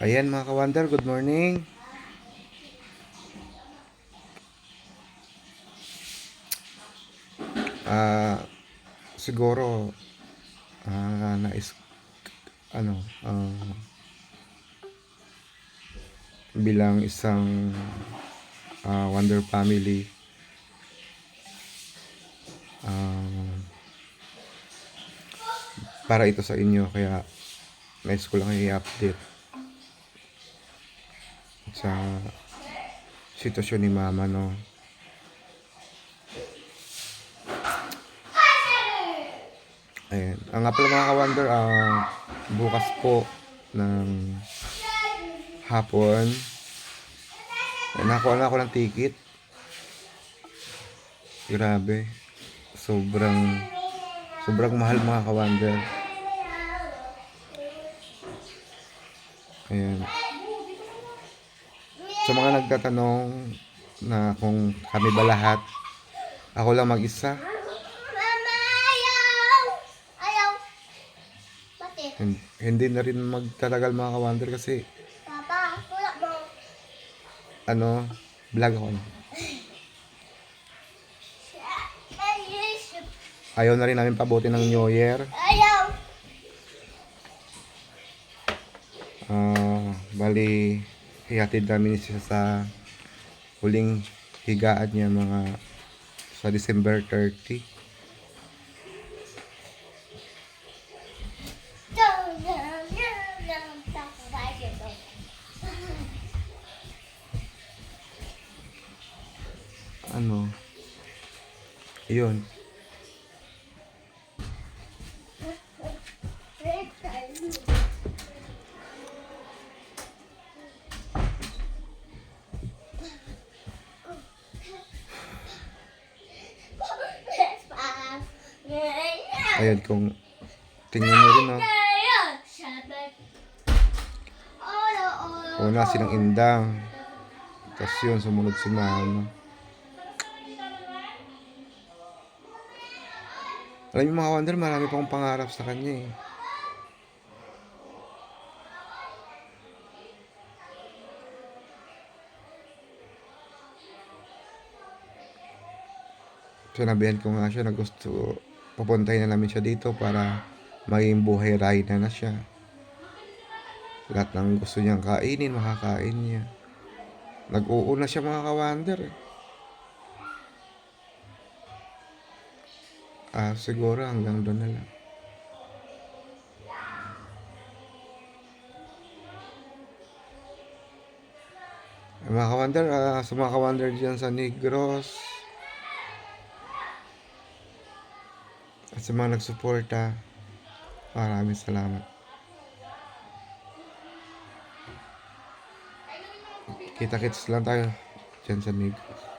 Ayan mga ka-wonder, good morning. Ah, siguro ah nais ano, ah, bilang isang ah, Wonder Family. Ah, para ito sa inyo kaya nais ko lang i-update. Sa sitwasyon ni mama no? Ayan. Ang nga pala mga ka-wonder, ah, bukas po ng hapon, eh, nakuha na ako ng ticket. Grabe. Sobrang, sobrang mahal mga ka-wonder. Ayan. Sa mga nagtatanong na kung kami ba lahat, ako lang mag-isa. Mama, ayaw! Ayaw! Bakit? Hindi na rin magtatagal mga ka-wonder kasi. Ano, vlog ako. Ayaw na rin namin pabuti ng New Year. Ayaw! Ah, bali, hihatid namin siya sa huling higaan niya mga sa December 30. Ano? Yun. Ayan kung tingnan nyo rin oh. Una silang indang. Tapos yun, sumunod si mama. Alam niyo mga wonder, marami pa akong pangarap sa kanya eh. Sinabihan ko nga siya na gusto papuntahin na namin siya dito para maging buhay ride na na siya. Lahat ng gusto niyang kainin, makakain niya. Nag-uuna siya mga ka-wonder eh. Ah, siguro hanggang doon na lang. Eh, Mga ka-wonder, ah, sa mga ka-wonder dyan sa Negros, at sa mga nagsuporta, maraming salamat. Kita-kits lang tayo dyan sa Negros.